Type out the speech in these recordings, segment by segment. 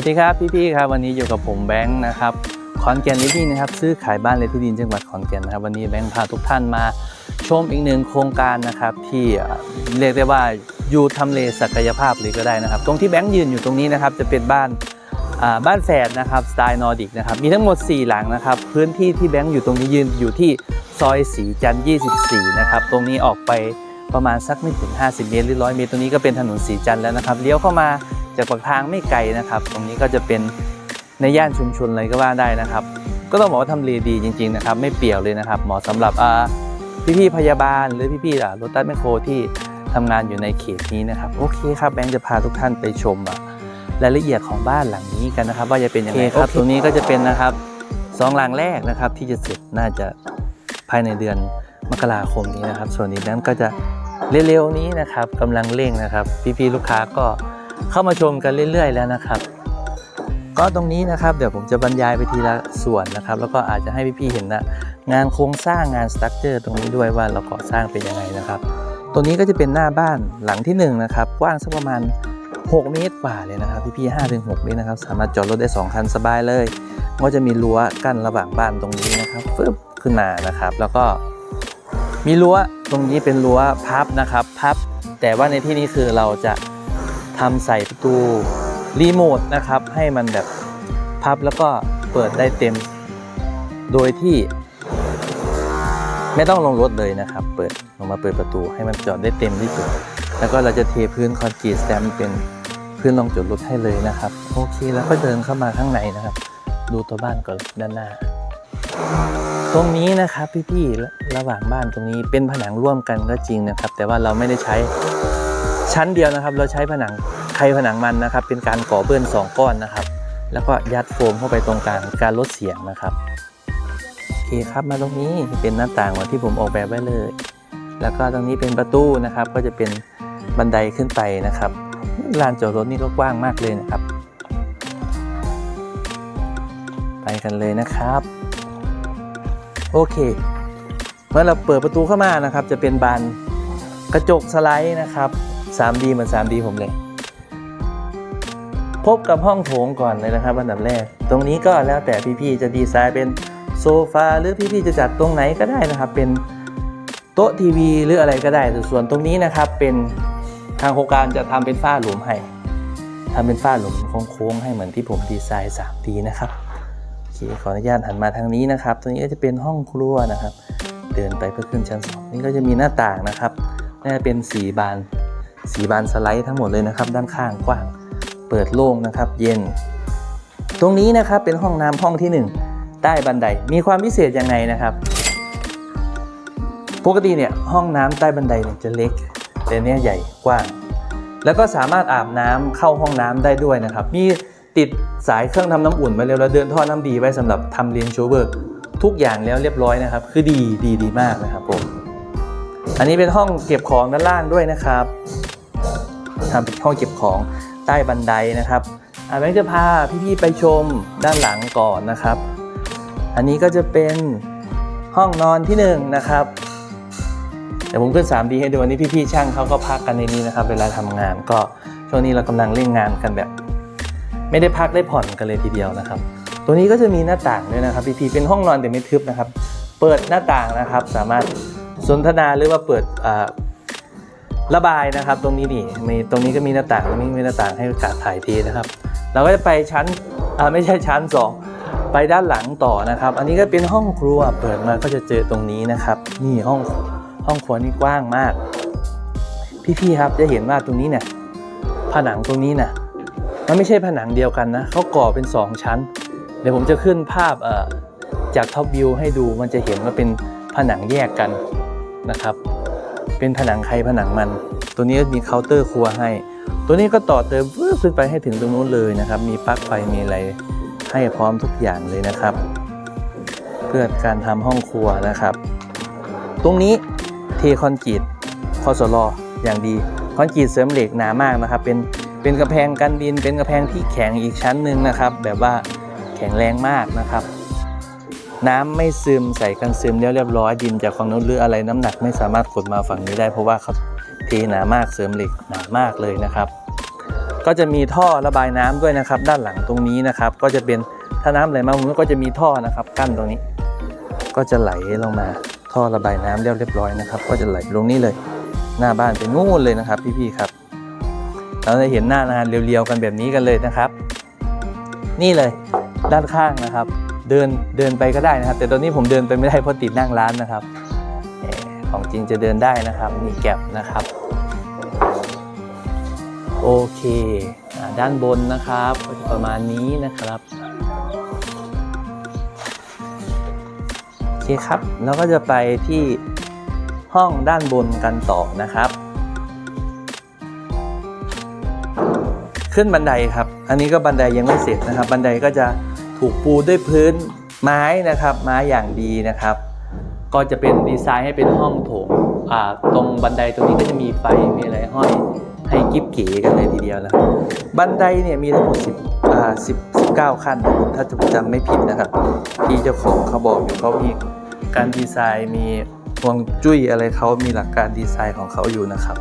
วัสดีครับพี่ๆครับวันนี้อยู่กับผมแบงค์นะครับขอนแก่นลิฟวี่นะครับซื้อขายบ้านแลที่ดินจังหวัดขอนแก่นนะครับวันนี้แบงค์พาทุกท่านมาชมอีกหนึ่งโครงการนะครับที่เรียกได้ว่าอยู่ทำเลศักยภาพเลยก็ได้นะครับ ตรงที่แบงค์ยืนอยู่ตรงนี้นะครับจะเป็นบ้านอ่าบ้านแฝดนะครับสไตล์นอร์ดิกนะครับมีทั้งหมด 4 หลังนะครับพื้นที่ที่แบงค์อยู่ตรงนี้ยืนอยู่ที่ซอยสีจันทร์24 นะครับตรงนี้ออกไปประมาณสักไม่ถึง 50 เมตรหรือ 100 เมตร ตรงนี้ก็เป็นถนนสีจันทร์แล้วนะครับเลี้ยวเข้ามา จากปากทางไม่ไกลนะครับ ตรงนี้ก็จะเป็นในย่านชุมชนเลยก็ว่าได้นะครับ ก็ต้องบอกว่าทำเลดีจริง ๆนะครับ ไม่เปี่ยวเลยนะครับเหมาะสำหรับอ่าพี่ๆพยาบาล หรือพี่ๆอ่ารถตัสแมคโครที่ทำงานอยู่ในเขตนี้นะครับโอเคครับแบงค์จะพาทุกท่านไปชมอะรายละเอียดของบ้านหลังนี้กันนะครับ ว่าจะเป็นยังไงครับตรงนี้ก็จะเป็นนะครับสองหลังแรกนะครับที่จะเสร็จน่าจะภายในเดือนมกราคมนี้นะครับ ส่วนอีกนั้นก็จะเร็วๆนี้นะครับกำลังเร่งนะครับ พี่ๆลูกค้าก็ เข้ามาชมกันเรื่อยๆ แล้วนะครับ ก็ตรงนี้นะครับเดี๋ยวผมจะบรรยายไปทีละส่วนนะครับ แล้วก็อาจจะให้พี่ๆเห็นนะงานโครงสร้างงานสตรัคเจอร์ตรงนี้ด้วยว่าเราก่อสร้างเป็นยังไงนะครับตรงนี้ก็จะเป็นหน้าบ้านหลังที่1นงนะครับกว้างสักประมาณ 6 เมตรกว่าเลยนะครับพี่ๆห้าถึงหกเมตรนะครับ สามารถจอดรถได้ 2 คันสบายเลย ก็จะมีรั้วกั้นระหว่างบ้านตรงนี้นะครับฟึบขึ้นมานะครับ แล้วก็มีรั้วตรงนี้เป็นรั้วพับนะครับ พับ แต่ว่าในที่นี้คือเราจะ ทำใส่ประตูรีโมทนะครับ ให้มันแบบพับแล้วก็เปิดได้เต็ม โดยที่ ไม่ต้องลงรถเลยนะครับ เปิดลงมาเปิดประตูให้มันจอดได้เต็มที่สุด แล้วก็เราจะเทพื้นคอนกรีตสแตมเป็นพื้นรองจอดรถให้เลยนะครับ โอเคแล้วก็เดินเข้ามาข้างในนะครับ ดูตัวบ้านก่อนด้านหน้า ตรงนี้นะครับพี่ๆระหว่างบ้านตรงนี้เป็นผนังร่วมกันก็จริงนะครับ แต่ว่าเราไม่ได้ใช้ ชั้นเดียวนะครับ เราใช้ผนังใครผนังมันนะครับ เป็นการก่อเบื้องสองก้อนนะครับ แล้วก็ยัดโฟมเข้าไปตรงกลางการลดเสียงนะครับโอเคครับมาตรงนี้เป็นหน้าต่างเหมือนที่ผมออกแบบไว้เลย แล้วก็ตรงนี้เป็นประตูนะครับ ก็จะเป็นบันไดขึ้นไปนะครับลานจอดรถนี่ก็กว้างมากเลยนะครับ ไปกันเลยนะครับ โอเค เมื่อเราเปิดประตูเข้ามานะครับ จะเป็นบานกระจกสไลด์นะครับ 3D เหมือน 3D ผมเลย พบกับห้องโถงก่อนเลยนะครับอันดับแรก ตรงนี้ก็แล้วแต่พี่ๆจะดีไซน์เป็นโซฟาหรือพี่ๆจะจัดตรงไหนก็ได้นะครับ เป็นโต๊ะทีวีหรืออะไรก็ได้แต่ส่วนตรงนี้นะครับเป็นทางโครงการจะทำเป็นฝ้าหลุมให้ทำเป็นฝ้าหลุมโค้งๆให้เหมือนที่ผมดีไซน์ 3D นะครับโอเคขออนุญาตหันมาทางนี้นะครับ ตรงนี้ก็จะเป็นห้องครัวนะครับ เดินไปเพื่อขึ้นชั้นสองนี่ก็จะมีหน้าต่างนะครับน่าจะเป็นสีบาน สีบานสไลด์ทั้งหมดเลยนะครับ ด้านข้างกว้าง เปิดโล่งนะครับ เย็น ตรงนี้นะครับเป็นห้องน้ำห้องที่หนึ่งใต้บันไดมีความพิเศษยังไงนะครับ ปกติเนี่ยห้องน้ำใต้บันไดเนี่ยจะเล็ก แต่เนี้ยใหญ่กว้าง แล้วก็สามารถอาบน้ำเข้าห้องน้ำได้ด้วยนะครับ มีติดสายเครื่องทำน้ำอุ่นไว้แล้วแล้วเดินท่อน้ำดีไว้สำหรับทำเรียนโชเบิร์กทุกอย่างแล้วเรียบร้อยนะครับ คือดีดีดีมากนะครับผมอันนี้เป็นห้องเก็บของด้านล่างด้วยนะครับ ทำเป็นห้องเก็บของใต้บันไดนะครับอะแบงค์จะพาพี่ๆไปชมด้านหลังก่อนนะครับ อันนี้ก็จะเป็นห้องนอนที่หนึ่งนะครับเดี๋ยวผมขึ้น 3D ให้ดูอันนี้พี่ๆช่างเขาก็พักกันในนี้นะครับ เวลาทำงานก็ช่วงนี้เรากำลังเร่งงานกันแบบ ไม่ได้พักได้ผ่อนกันเลยทีเดียวนะครับ ตัวนี้ก็จะมีหน้าต่างด้วยนะครับ พี่ๆเป็นห้องนอนแต่ไม่ทึบนะครับ เปิดหน้าต่างนะครับ สามารถสนทนาหรือว่าเปิดอ่า ระบายนะครับตรงนี้นี่มีตรงนี้ก็มีหน้าต่างตรงนี้มีหน้าต่างให้อากาศถ่ายเทนะครับ เราก็จะไปชั้นอ่าไม่ใช่ชั้นสองไปด้านหลังต่อนะครับ อันนี้ก็เป็นห้องครัวเปิดมาก็จะเจอตรงนี้นะครับ นี่ห้องห้องครัวนี่กว้างมาก พี่ๆครับจะเห็นว่าตรงนี้เนี่ยผนังตรงนี้น่ะมันไม่ใช่ผนังเดียวกันนะเขาก่อเป็นสองชั้น เดี๋ยวผมจะขึ้นภาพจากท็อปวิวให้ดูมันจะเห็นว่าเป็นผนังแยกกันนะครับ เป็นผนังใครผนังมัน ตัวนี้มีเคาน์เตอร์ครัวให้ ตัวนี้ก็ต่อเติมวืบขึ้นไปให้ถึงตรงนู้นเลยนะครับ มีปลั๊กไฟมีอะไรให้พร้อมทุกอย่างเลยนะครับ เพื่อการทำห้องครัวนะครับ ตรงนี้เทคอนกรีตคอสลออย่างดีคอนกรีตเสริมเหล็กหนามากนะครับ เป็นเป็นกระแพงกันดิน เป็นกระแพงที่แข็งอีกชั้นหนึ่งนะครับ แบบว่าแข็งแรงมากนะครับ น้ำไม่ซึมใส่กันซึมแล้วเรียบร้อยดินจากฝั่งนู้นหรืออะไรน้ำหนักไม่สามารถกดมาฝั่งนี้ได้เพราะว่าเขาเทหนามากเสริมเหล็กหนามากเลยนะครับ ก็จะมีท่อระบายน้ำด้วยนะครับ ด้านหลังตรงนี้นะครับ ก็จะเป็นถ้าน้ำไหลมามันก็จะมีท่อนะครับ กั้นตรงนี้ ก็จะไหลลงมาท่อระบายน้ำเรียบร้อยนะครับ ก็จะไหลลงนี่เลย หน้าบ้านไปนู่นเลยนะครับพี่ๆครับเราจะเห็นหน้างานเรียวๆกันแบบนี้กันเลยนะครับ นี่เลยด้านข้างนะครับ เดินเดินไปก็ได้นะครับ แต่ตอนนี้ผมเดินไปไม่ได้เพราะติดนั่งร้านนะครับ ของจริงจะเดินได้นะครับมีแก็บนะครับโอเคอด้านบนนะครับประมาณนี้นะครับโอเคครับแล้วก็จะไปที่ห้องด้านบนกันต่อนะครับ ขึ้นบันไดครับ อันนี้ก็บันไดยังไม่เสร็จนะครับ บันไดก็จะ ถูกปูด้วยพื้นไม้นะครับ ไม้อย่างดีนะครับ ก็จะเป็นดีไซน์ให้เป็นห้องโถงตรงบันไดตรงนี้ก็จะมีไฟมีอะไรห้อยให้กิ๊บเก๋กันเลยทีเดียวนะครับบันไดเนี่ยมีทั้งหมด10อ่า10 19 ขั้น ถ้าจะจำไม่ผิดนะครับที่เจ้าของเขาบอกอยู่เขามีการดีไซน์มีฮวงจุ้ยอะไรเขามีหลักการดีไซน์ของเขาอยู่นะครับ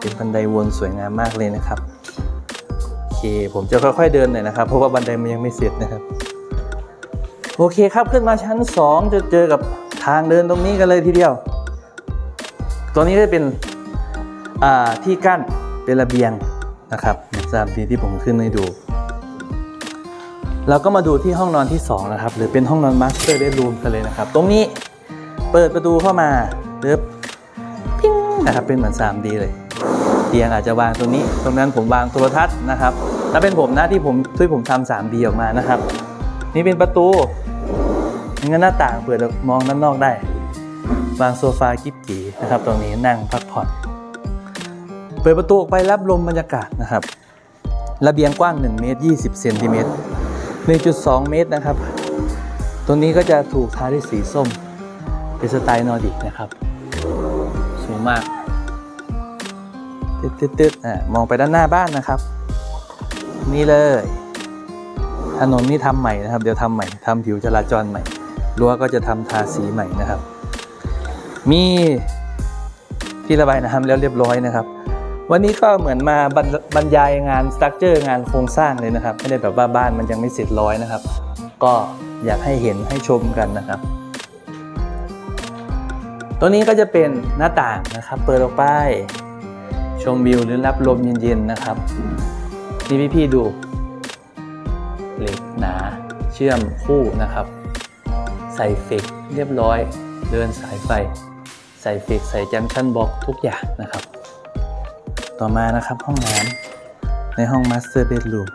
เป็นบันไดวนสวยงามมากเลยนะครับโอเคผมจะค่อยๆเดินหน่อยนะครับ เพราะว่าบันไดมันยังไม่เสร็จนะครับ โอเคครับขึ้นมาชั้น 2 จะเจอกับทางเดินตรงนี้กันเลยทีเดียว ตัวนี้จะเป็นที่กั้นเป็นระเบียงนะครับสามทีที่ผมขึ้นให้ดู เราก็มาดูที่ห้องนอนที่ 2 นะครับ หรือเป็นห้องนอนมาสเตอร์เด d รูมกันเลยนะครับ ตรงนี้เปิดประตูเข้ามาเริบปิ้งนะครับเป็นเหมือน 3D เลยเตียงอาจจะวางตรงนี้ ตรงนั้นผมวางโทรทัศน์นะครับถ้าเป็นผมนะที่ผมที่ผมทำ 3D ออกมานะครับ นี่เป็นประตู งั้นหน้าต่างเปิดมองด้านนอกได้ วางโซฟากิ๊บกีนะครับ ตรงนี้นั่งพักผ่อน เปิดประตูออกไปรับลมบรรยากาศนะครับ ระเบียงกว้าง 1 เมตร 20 เซนติเมตร 1.2 เมตรนะครับ ตรงนี้ก็จะถูกทาด้วยสีส้ม เป็นสไตล์นอร์ดิกนะครับสูงมากตึ๊ดๆๆอะมองไปด้านหน้าบ้านนะครับ นี่เลยถนนนี่ทำใหม่นะครับ เดี๋ยวทำใหม่ทำผิวจราจรใหม่ รั้วก็จะทำทาสีใหม่นะครับ มีที่ระบายน้ำแล้วเรียบร้อยนะครับ วันนี้ก็เหมือนมาบรรบรรยายงานสตรัคเจอร์งานโครงสร้างเลยนะครับ ไม่ได้แบบว่าบ้านมันยังไม่เสร็จร้อยนะครับ ก็อยากให้เห็นให้ชมกันนะครับ ตัวนี้ก็จะเป็นหน้าต่างนะครับ เปิดออกไปชมวิวหรือรับลมเย็นๆนะครับนี่พี่ๆดูเหล็กหนาเชื่อมคู่นะครับ ใส่เฟกเรียบร้อย เดินสายไฟ ใส่เฟกใส่จังชันบล็อกทุกอย่างนะครับ ต่อมานะครับห้องน้ำในห้องมาสเตอร์เบดรูม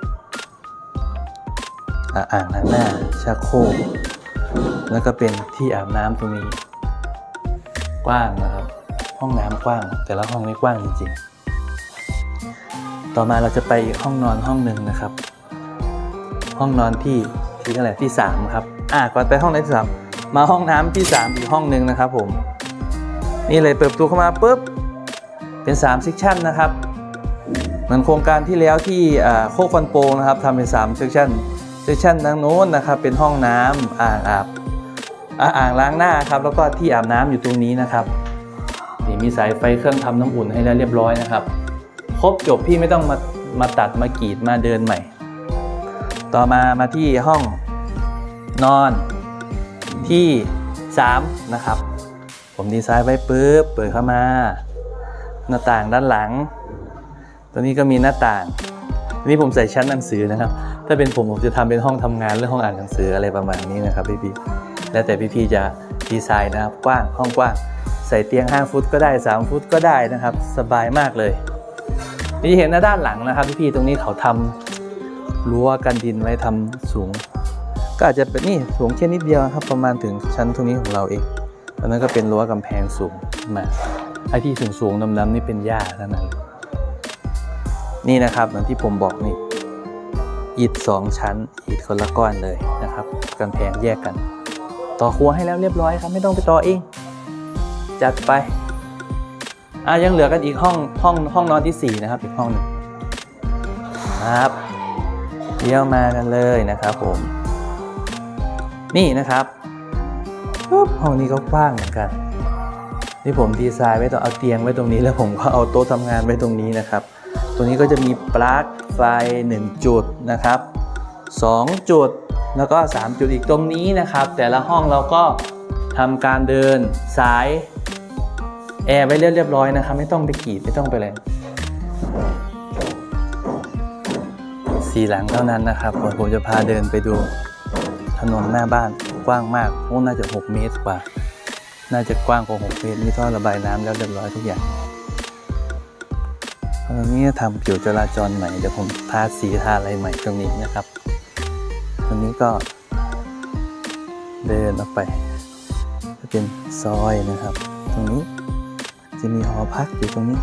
อ่างล้างหน้าชักโครกแล้วก็เป็นที่อาบน้ำตรงนี้ กว้างนะครับ ห้องน้ำกว้าง แต่ละห้องนี่กว้างจริงๆ ต่อมาเราจะไปห้องนอนห้องหนึ่งนะครับ ห้องนอนที่ที่อะไรที่สามครับ อ่าก่อนไปห้องนอนที่สามมาห้องน้ำที่สามอีกห้องหนึ่งนะครับผม นี่เลยเปิดประตูเข้ามาปุ๊บเป็น3 s ิ c ชันนะครับเหมือนโครงการที่แล้วที่โคกฟันโปงนะครับทำเป็น3 s ิ c ชัน s ิ c ชันทางโน้นนะครับเป็นห้องน้ำอ่างอาบอ่าอ่างล้างหน้าครับแล้วก็ที่อาบน้ำอยู่ตรงนี้นะครับนี่มีสายไฟเครื่องทำน้ำอุ่นให้แล้วเรียบร้อยนะครับ ครบจบพี่ไม่ต้องมามาตัดมากรีดมาเดินใหม่ ต่อมามาที่ห้อง นอนที่ 3 นะครับ ผมดีไซน์ไว้ปุ๊บเปิดเข้ามา หน้าต่างด้านหลัง ตัวนี้ก็มีหน้าต่างอันนี้ผมใส่ชั้นหนังสือนะครับ ถ้าเป็นผมผมจะทำเป็นห้องทำงานหรือห้องอ่านหนังสืออะไรประมาณนี้นะครับพี่ๆแล้วแต่พี่ๆจะดีไซน์นะครับกว้างห้องกว้าง ใส่เตียง 5 ฟุตก็ได้ 3 ฟุตก็ได้นะครับ สบายมากเลยนี่เห็นหน้าด้านหลังนะครับพี่ๆตรงนี้เขาทำรั้วกันดินไว้ทำสูง ก็อาจจะเป็นนี่สูงแค่นิดเดียวครับประมาณถึงชั้นตรงนี้ของเราเองตอนนั้นก็เป็นรั้วกำแพงสูงมาไอ้ที่สูงสูงๆดำๆนี่เป็นหญ้าเท่านั้นเลยนี่นะครับเหมือนที่ผมบอกนี่อิฐสองชั้นอิฐคนละก้อนเลยนะครับกำแพงแยกกัน ต่อครัวให้แล้วเรียบร้อยครับไม่ต้องไปต่อเอง จัดไปอะยังเหลือกันอีกห้องห้องห้องนอนที่ 4 นะครับ อีกห้องหนึ่งครับเลี้ยวมากันเลยนะครับผม นี่นะครับปุ๊บห้องนี้ก็กว้างเหมือนกันนี่ผมดีไซน์ไว้ตรงเอาเตียงไว้ตรงนี้แล้วผมก็เอาโต๊ะทำงานไว้ตรงนี้นะครับ ตัวนี้ก็จะมีปลั๊กไฟ 1 จุดนะครับ 2 จุดแล้วก็ 3 จุดอีกตรงนี้นะครับ แต่ละห้องเราก็ทำการเดินสายแอร์ไว้เรียบร้อยนะครับ ไม่ต้องไปกรีดไม่ต้องไปอะไรสีหลังเท่านั้นนะครับผมจะพาเดินไปดู ถนนหน้าบ้านกว้างมากโอ้น่าจะ 6 เมตรกว่า น่าจะกว้างกว่า 6 เมตรมีท่อระบายน้ำแล้วเรียบร้อยทุกอย่างตรงนี้ทำผิวจราจรใหม่เดี๋ยวผมทาสีทาอะไรใหม่ตรงนี้นะครับตรงนี้ก็เดินออกไปจะเป็นซอยนะครับ ตรงนี้จะมีหอพักอยู่ตรงนี้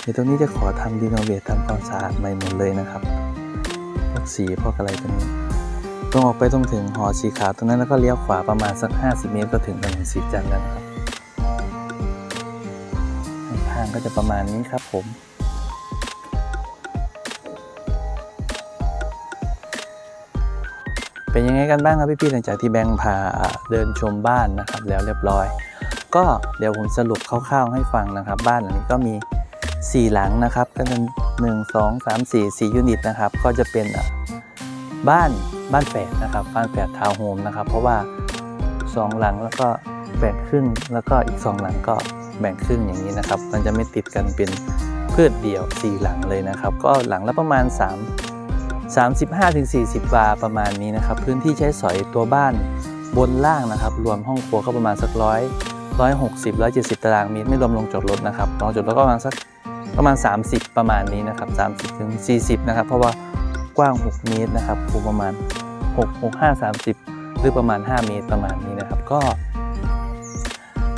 เดี๋ยวตรงนี้จะขอทำดีโนเวททำความสะอาดใหม่หมดเลยนะครับพวกสีพวกอะไรตรงนี้ ตรงออกไปตรงถึงหอสีขาวตรงนั้นแล้วก็เลี้ยวขวาประมาณสัก 50 เมตรก็ถึงถนนสีจันทร์แล้วนะครับทางก็จะประมาณนี้ครับผมเป็นยังไงกันบ้างครับพี่ๆหลังจากที่แบงค์พาเดินชมบ้านนะครับ แล้วเรียบร้อย ก็เดี๋ยวผมสรุปคร่าวๆให้ฟังนะครับ บ้านหลังนี้ก็มี 4 หลังนะครับก็เป็น1 2 3 4 4ยูนิตนะครับ ก็จะเป็นบ้าน บ้านแฝดนะครับบ้านแฝดทาวน์โฮมนะครับ เพราะว่า 2 หลังแล้วก็แบ่งครึ่งแล้วก็อีก 2 หลังก็แบ่งครึ่งอย่างนี้นะครับ มันจะไม่ติดกันเป็นพืชเดี่ยว 4 หลังเลยนะครับ ก็หลังละประมาณ 3 35-40 วาประมาณนี้นะครับ พื้นที่ใช้สอยตัวบ้านบนล่างนะครับ รวมห้องครัวก็ประมาณสักร้อยร้อยหกสิบร้อยเจ็ดสิบตารางเมตรไม่รวมลงจอดรถนะครับลงจอดรถก็ประมาณสักประมาณ 30 ประมาณนี้นะครับ30ถึง40 นะครับ เพราะว่า กว้าง 6 เมตรนะครับคูประมาณ 6 6 5 30 หรือประมาณ 5 เมตรประมาณนี้นะครับ ก็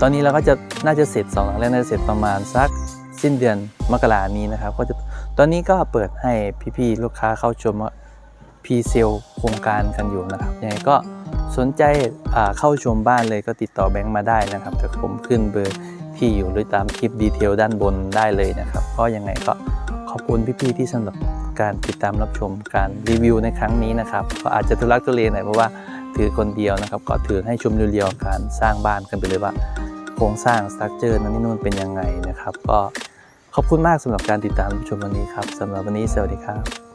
ตอนนี้เราก็จะน่าจะเสร็จ2หลังแรกน่าจะเสร็จประมาณสักสิ้นเดือนมกรานี้นะครับ ก็จะตอนนี้ก็เปิดให้พี่ๆลูกค้าเข้าชมพรีเซลโครงการกันอยู่นะครับยังไงก็สนใจเข้าชมบ้านเลยก็ติดต่อแบงค์มาได้นะครับแต่ผมขึ้นเบอร์ที่อยู่หรือตามคลิปดีเทลด้านบนได้เลยนะครับ ก็ยังไงก็ขอบคุณพี่ๆที่สำหรับ การติดตามรับชมการรีวิวในครั้งนี้นะครับก็อาจจะทุลักทุเลหน่อยเพราะว่าถือคนเดียวนะครับ ก็ถือให้ชมเรียวๆการสร้างบ้านกันไปเลยว่าโครงสร้างสตรัคเจอร์นั้นนี่นู่นเป็นยังไงนะครับ ก็ขอบคุณมากสำหรับการติดตามรับชมวันนี้ครับสำหรับวันนี้สวัสดีครับ